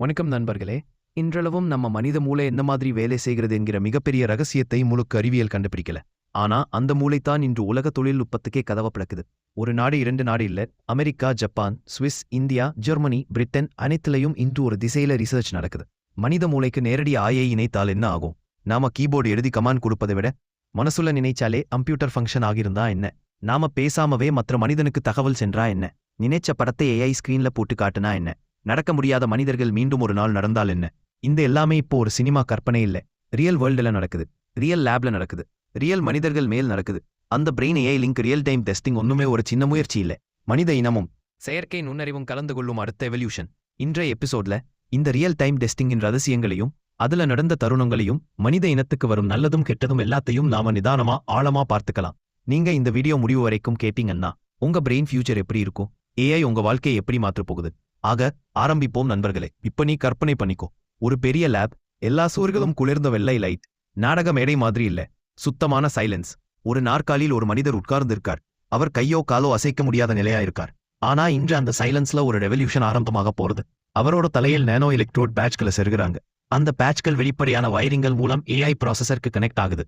வணக்கம் நண்பர்களே. இன்றளவும் நம்ம மனித மூளை என்ன மாதிரி வேலை செய்கிறது என்கிற மிகப்பெரிய ரகசியத்தை முழுக்க அறிவியல் கண்டுபிடிக்கல. ஆனா அந்த மூளைத்தான் இன்று உலக தொழில்நுட்பத்துக்கே கதவை பிளக்குது. ஒரு நாடு இரண்டு நாடு இல்ல. America Japan Swiss India Germany Britain அனைத்துலயும் இன்று ஒரு திசையில ரிசர்ச் நடக்குது. மனித மூளைக்கு நேரடி ஆயை இணைத்தால் என்ன ஆகும்? நாம கீபோர்டு எழுதி கமான் கொடுப்பதை விட மனசுல நினைச்சாலே கம்ப்யூட்டர் ஃபங்க்ஷன் ஆகியிருந்தா என்ன? நாம பேசாமவே மற்ற மனிதனுக்கு தகவல் சென்றா என்ன? நினைச்ச படத்தை ஏஐ ஸ்கிரீன்ல போட்டு காட்டுனா என்ன? நடக்க முடியாத மனிதர்கள் மீண்டும் ஒரு நாள் நடந்தால் என்ன? இந்த எல்லாமே இப்போ ஒரு சினிமா கற்பனை இல்லை. ரியல் வேர்ல்டுல நடக்குது. ரியல் லேப்ல நடக்குது. ரியல் மனிதர்கள் மேல் நடக்குது. அந்த brain AI link real time testing ஒன்றுமே ஒரு சின்ன முயற்சி இல்ல. மனித இனமும் செயற்கை நுண்ணறிவும் கலந்து கொள்ளும் அடுத்த எவல்யூஷன் இன்றைய எபிசோட்ல இந்த ரியல் டைம் டெஸ்டிங்கின் ரகசியங்களையும் அதுல நடந்த தருணங்களையும் மனித இனத்துக்கு வரும் நல்லதும் கெட்டதும் எல்லாத்தையும் நாம நிதானமா ஆழமா பார்த்துக்கலாம். நீங்க இந்த வீடியோ முடிவு வரைக்கும் கேட்டீங்கன்னா உங்க பிரெயின் ஃபியூச்சர் எப்படி இருக்கும்? ஏஐ உங்க வாழ்க்கையை எப்படி மாற்றப் போகுது? ஆக ஆரம்பிப்போம் நண்பர்களே. இப்ப நீ கற்பனை பண்ணிக்கோ. ஒரு பெரிய லேப் எல்லா சுவர்களும் குளிர்ந்த வெள்ளை லைட் நாடக மேடை மாதிரி இல்ல. சுத்தமான சைலன்ஸ் ஒரு நாற்காலியில் ஒரு மனிதர் உட்கார்ந்து இருக்கார் அவர் கையோ காலோ அசைக்க முடியாத நிலையா இருக்கார் ஆனா இன்று அந்த சைலன்ஸ்ல ஒரு ரெவல்யூஷன் ஆரம்பமாக போறது. அவரோட தலையில் நேனோ எலக்ட்ரோட் பேட்ச்களை செருகிறாங்க. அந்த பேட்ச்கள் வெளிப்படையான வயரிங்கள் மூலம் ஏஐ ப்ராசஸருக்கு கனெக்ட் ஆகுது.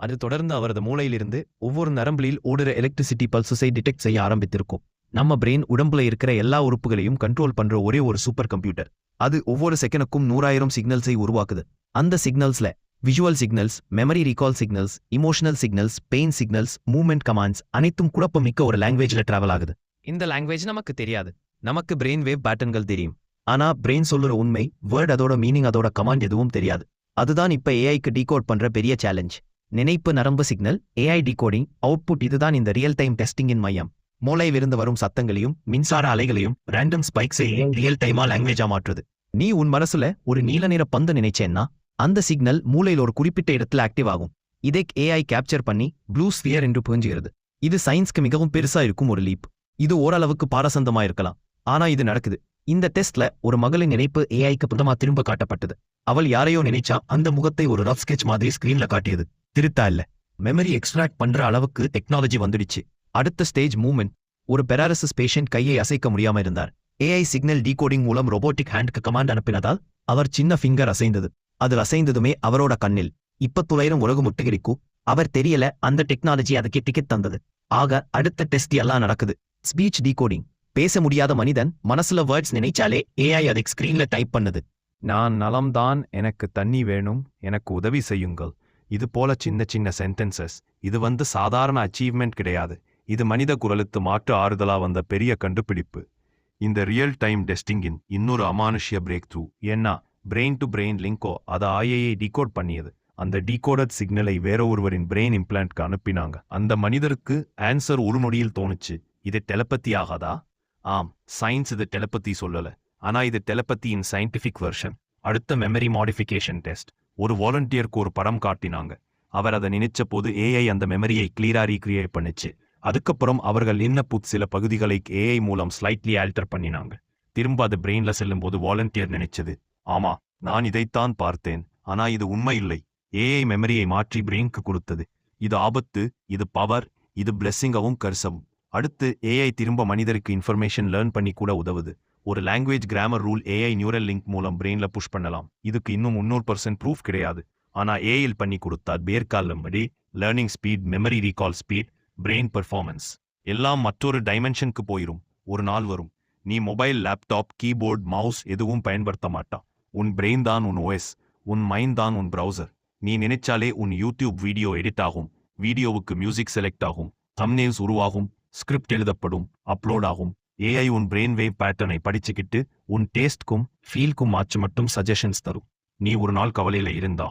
அது தொடர்ந்து அவரது மூளையிலிருந்து ஒவ்வொரு நரம்பில் ஓடுற எலக்ட்ரிசிட்டி பல்சஸை டிடெக்ட் செய்ய ஆரம்பித்திருக்கும். நம்ம பிரெயின் உடம்புல இருக்கிற எல்லா உறுப்புகளையும் கண்ட்ரோல் பண்ற ஒரே ஒரு சூப்பர் கம்ப்யூட்டர் அது ஒவ்வொரு செகண்டுக்கும் நூறாயிரம் சிக்னல்ஸை உருவாக்குது. அந்த சிக்னல்ஸ்ல visual signals memory recall signals emotional signals pain signals movement commands அனைத்தும் குழப்பமிக்க ஒரு லாங்குவேஜ்ல டிராவல் ஆகுது. இந்த லாங்குவேஜ் நமக்கு தெரியாது. நமக்கு பிரெயின் வேவ் பேட்டர்ன்கள் தெரியும். ஆனா பிரெயின் சொல்லுற உண்மை வேர்ட் அதோட மீனிங் அதோட கமாண்ட் எதுவும் தெரியாது. அதுதான் இப்ப ஏஐக்கு டீகோட் பண்ற பெரிய சேலஞ்ச் நினைப்பு நரம்பு சிக்னல் ஏஐ டிகோடிங் அவுட்புட் இதுதான் இந்த ரியல் டைம் டெஸ்டிங்கின் மையம். மூளையிலிருந்து வரும் சத்தங்களையும் மின்சார அலைகளையும் ரேண்டம் ஸ்பைக்ஸை ரியல் டைமா லாங்குவேஜா மாற்றுது. நீ உன் மனசுல ஒரு நீல நிற பந்து நினைச்சேன்னா அந்த சிக்னல் மூளையில் ஒரு குறிப்பிட்ட இடத்துல ஆக்டிவ் ஆகும். இதை ஏஐ கேப்சர் பண்ணி ப்ளூ ஸ்பியர் என்று புரிஞ்சுகிறது இது சயின்ஸ்க்கு மிகவும் பெருசா இருக்கும் ஒரு லீப் இது ஓரளவுக்கு பாரசந்தமா இருக்கலாம். ஆனா இது நடக்குது. இந்த டெஸ்ட்ல ஒரு மகளின் நினைப்பு ஏஐக்கு புதமா திரும்ப காட்டப்பட்டது. அவள் யாரையோ நினைச்சா அந்த முகத்தை ஒரு ரஃப் ஸ்கெட்ச் மாதிரி ஸ்கிரீன்ல காட்டியது. திருத்தா இல்ல. மெமரி எக்ஸ்ட்ராக்ட் பண்ற அளவுக்கு டெக்னாலஜி வந்துடுச்சு. அடுத்த ஸ்டேஜ் மூவ்மெண்ட் ஒரு பெராலிசிஸ் பேஷண்ட் கையை அசைக்க முடியாம இருந்தார் ஏஐ சிக்னல் டீகோடிங் மூலம் ரோபோட்டிக் ஹேண்டுக்கு கமாண்ட் அனுப்பினதால் அவர் சின்ன ஃபிங்கர் அசைந்தது. அது அசைந்ததுமே அவரோட கண்ணில். இப்பத்துலாயிரம் உலகம் முட்டுகிரிக்கும் அவர் தெரியல அந்த டெக்னாலஜி அதுக்கு டிக்கெட் தந்தது. ஆக அடுத்த டெஸ்ட் எல்லாம் நடக்குது. ஸ்பீச் டீகோடிங் பேச முடியாத மனிதன் மனசுல வேர்ட்ஸ் நினைச்சாலே ஏஐ அதை ஸ்கிரீன்ல டைப் பண்ணுது. நான் நலம்தான் எனக்கு தண்ணி வேணும் எனக்கு உதவி செய்யுங்கள். இது போல சின்ன சின்ன சென்டென்சஸ் இது வந்து சாதாரண அச்சீவ்மெண்ட் கிடையாது. இது மனித குரலுக்கு மாற்று ஆறுதலா வந்த பெரிய கண்டுபிடிப்பு. இந்த ரியல் டைம் டெஸ்டிங்கின் இன்னொரு அமானுஷ்ய பிரேக் த்ரூ ஏன்னா பிரெயின் டு பிரெயின் லிங்கோ அதை ஆயையை டிகோட் பண்ணியது. அந்த டீகோடட் சிக்னலை வேற ஒருவரின் பிரெயின் இம்ப்ளான்ட்க்கு அனுப்பினாங்க. அந்த மனிதருக்கு ஆன்சர் ஒரு நொடியில் தோணுச்சு. இது டெலபத்தி ஆகாதா? ஆம் சயின்ஸ் இது டெலபத்தி சொல்லல. ஆனா இது டெலபத்தியின் சயின்டிபிக் வெர்ஷன் அடுத்த மெமரி மாடிஃபிகேஷன் டெஸ்ட் ஒரு வாலண்டியருக்கு ஒரு படம் காட்டினாங்க. அவர் அதை நினைச்ச போது ஏஐ அந்த மெமரியை கிளியரா ரீக்ரியேட் பண்ணுச்சு. அதுக்கப்புறம் அவர்கள் இன்னப்புட் சில பகுதிகளை ஏஐ மூலம் ஸ்லைட்லி ஆல்டர் பண்ணினாங்க. திரும்ப அது பிரெயின்ல செல்லும் போது வாலண்டியர் நினைச்சது. ஆமா நான் இதைத்தான் பார்த்தேன். ஆனா இது உண்மை இல்லை. ஏஐ மெமரியை மாற்றி பிரெயின்க்கு கொடுத்தது. இது ஆபத்து இது பவர் இது பிளெஸ்ஸிங்கவும் கர்சவும் அடுத்து ஏஐ திரும்ப மனிதருக்கு இன்ஃபர்மேஷன் லேர்ன் பண்ணி கூட உதவுது. ஒரு language grammar rule AI neural link மூலம் பிரெயின்ல புஷ் பண்ணலாம். இதுக்கு இன்னும் முன்னூறு பர்சன்ட் ப்ரூஃப் கிடையாது. ஆனா ஏஐல் பண்ணி கொடுத்தா பேர்காலம்படி learning speed memory recall speed brain performance எல்லாம் மற்றொரு டைமென்ஷனுக்கு போயிரும். ஒரு நாள் வரும். நீ மொபைல் லேப்டாப் கீபோர்ட் மவுஸ் எதுவும் பயன்படுத்த மாட்டா உன் பிரெயின் தான் உன் ஓஎஸ் உன் மைண்ட் தான் உன் ப்ரௌசர் நீ நினைச்சாலே உன் யூடியூப் வீடியோ எடிட் ஆகும். வீடியோவுக்கு மியூசிக் செலக்ட் ஆகும். தம்னேல்ஸ் உருவாகும். ஸ்கிரிப்ட் எழுதப்படும். அப்லோட் ஆகும். ஏஐ உன் பிரெயின் வேவ் பேட்டர்னை படிச்சுக்கிட்டு உன் டேஸ்ட்க்கும் ஃபீல்க்கும் மாற்று மட்டும் சஜஷன்ஸ் தரும். நீ ஒரு நாள் கவலையில இருந்தா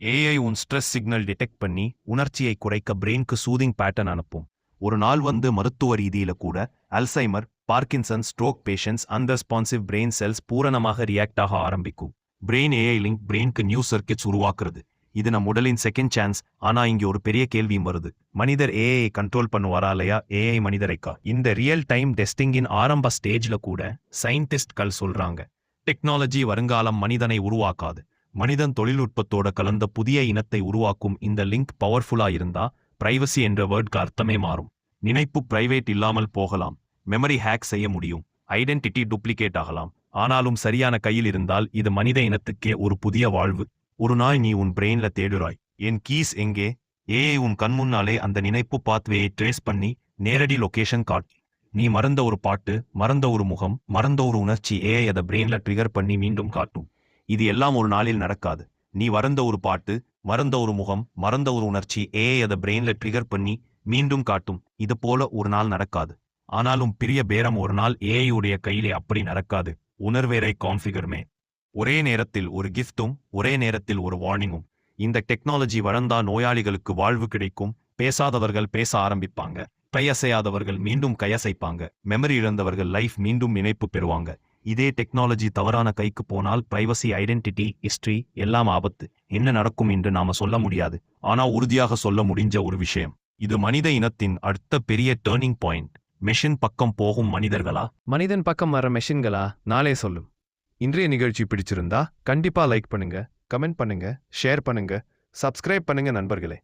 ஏஐ உன் ஸ்ட்ரெஸ் சிக்னல் டிடெக்ட் பண்ணி உணர்ச்சியை குறைக்க பிரெயின்க்கு சூதிங் பேட்டர்ன் அனுப்பும். ஒரு நாள் வந்து மருத்துவ ரீதியில கூட Alzheimer Parkinson stroke patients unresponsive brain cells பூரணமாக ரியாக்ட் ஆக ஆரம்பிக்கும். பிரெயின் ஏஐ லிங்க் பிரெயின்க்கு நியூ சர்க்கிட்ஸ் உருவாக்குறது. இது நம் உடலின் செகண்ட் சான்ஸ் ஆனா இங்க ஒரு பெரிய கேள்வியும் வருது. மனிதர் ஏஐ கண்ட்ரோல் பண்ணுவாரா இல்லையா? ஏஐ மனிதரைக்கா? இந்த ரியல் டைம் டெஸ்டிங்கின் ஆரம்ப ஸ்டேஜ்ல கூட சயின்டிஸ்ட்கள் சொல்றாங்க. டெக்னாலஜி வருங்காலம் மனிதனை உருவாக்காது. மனிதன் தொழில்நுட்பத்தோட கலந்த புதிய இனத்தை உருவாக்கும் இந்த லிங்க் பவர்ஃபுல்லா இருந்தா பிரைவசி என்ற வேர்ட்க்கு அர்த்தமே மாறும். நினைப்பு பிரைவேட் இல்லாமல் போகலாம். மெமரி ஹேக் செய்ய முடியும். ஐடென்டிட்டி டூப்ளிகேட் ஆகலாம். ஆனாலும் சரியான கையில் இருந்தால் இது மனித இனத்துக்கே ஒரு புதிய வாழ்வு. ஒரு நாள் நீ உன் பிரெயின்ல தேடுறாய். என் கீஸ் எங்கே? ஏஐ உன் கண் முன்னாலே அந்த நினைப்பு பாத்வேயை ட்ரேஸ் பண்ணி நேரடி லொகேஷன் காட். நீ மறந்த ஒரு பாட்டு மறந்த ஒரு முகம் மறந்த ஒரு உணர்ச்சி ஏஐ அதை பிரெயின்ல ட்ரிகர் பண்ணி மீண்டும் காட்டும். இது எல்லாம் ஒரு நாளில் நடக்காது. நீ வறந்த ஒரு பாட்டு மறந்த ஒரு முகம் மறந்த ஒரு உணர்ச்சி ஏஐ அதை பிரெயின்ல ட்ரிகர் பண்ணி மீண்டும் காட்டும். இது போல ஒரு நாள் நடக்காது. ஆனாலும் பிரிய பேரம் ஒரு நாள் ஏஐ உடைய கையிலே அப்படி நடக்காது. உணர்வேரை கான்ஃபிகர்மே ஒரே நேரத்தில் ஒரு கிஃப்ட்டும் ஒரே நேரத்தில் ஒரு வார்னிங்கும் இந்த டெக்னாலஜி வளர்ந்தா நோயாளிகளுக்கு வாழ்வு கிடைக்கும். பேசாதவர்கள் பேச ஆரம்பிப்பாங்க. கையசையாதவர்கள் மீண்டும் கையசைப்பாங்க. மெமரி இழந்தவர்கள் லைஃப் மீண்டும் இணைப்பு பெறுவாங்க. இதே டெக்னாலஜி தவறான கைக்கு போனால் பிரைவசி ஐடென்டிட்டி ஹிஸ்டரி எல்லாம் ஆபத்து. என்ன நடக்கும் என்று நாம சொல்ல முடியாது. ஆனா உறுதியாக சொல்ல முடிஞ்ச ஒரு விஷயம். இது மனித இனத்தின் அடுத்த பெரிய டேர்னிங் பாயிண்ட் மெஷின் பக்கம் போகும் மனிதர்களா? மனிதன் பக்கம் வர மெஷின்களா நாளே சொல்லும். இன்றைய நிகழ்ச்சி பிடிச்சிருந்தா கண்டிப்பா லைக் பண்ணுங்க கமெண்ட் பண்ணுங்க ஷேர் பண்ணுங்க சப்ஸ்கிரைப் பண்ணுங்க நண்பர்களே.